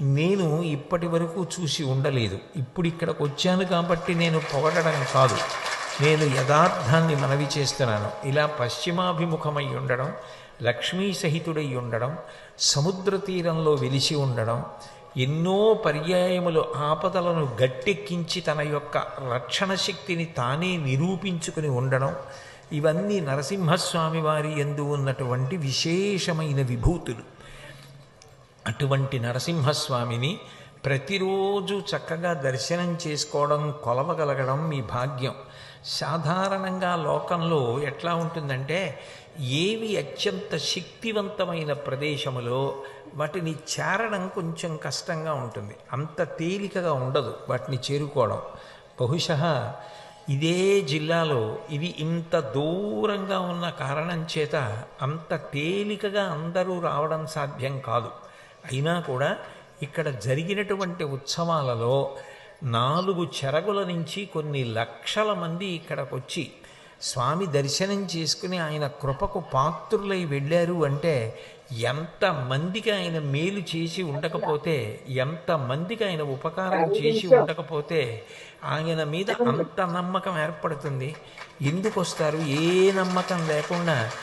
నేను ఇప్పటి వరకు చూసి ఉండలేదు. ఇప్పుడు ఇక్కడికి వచ్చాను కాబట్టి నేను పొగడడం కాదు. నేను యథార్థాన్ని మనవి చేస్తున్నాను. ఇలా పశ్చిమాభిముఖమై ఉండడం లక్ష్మీ సహితుడై ఉండడం సముద్ర తీరంలో వెలిసి ఉండడం ఎన్నో పర్యాయములు ఆపదలను గట్టెక్కించి తన యొక్క రక్షణ శక్తిని తానే నిరూపించుకుని ఉండడం ఇవన్నీ నరసింహస్వామి వారి ఎందు ఉన్నటువంటి విశేషమైన విభూతులు. అటువంటి నరసింహస్వామిని ప్రతిరోజు చక్కగా దర్శనం చేసుకోవడం కొలవగలగడం మీ భాగ్యం. సాధారణంగా లోకంలో ఎట్లా ఉంటుందంటే ఏవి అత్యంత శక్తివంతమైన ప్రదేశములో వాటిని చేరడం కొంచెం కష్టంగా ఉంటుంది. అంత తేలికగా ఉండదు వాటిని చేరుకోవడం. బహుశ ఇదే జిల్లాలో ఇది ఇంత దూరంగా ఉన్న కారణం చేత అంత తేలికగా అందరూ రావడం సాధ్యం కాదు. అయినా కూడా ఇక్కడ జరిగినటువంటి ఉత్సవాలలో నాలుగు చెరగుల నుంచి కొన్ని లక్షల మంది ఇక్కడికి వచ్చి స్వామి దర్శనం చేసుకుని ఆయన కృపకు పాత్రులై వెళ్ళారు అంటే ఎంత మందికి ఆయన మేలు చేసి ఉండకపోతే ఎంత మందికి ఆయన ఉపకారం చేసి ఉండకపోతే ఆయన మీద అంత నమ్మకం ఏర్పడుతుంది. ఎందుకు వస్తారు? ఏ నమ్మకం లేకుండా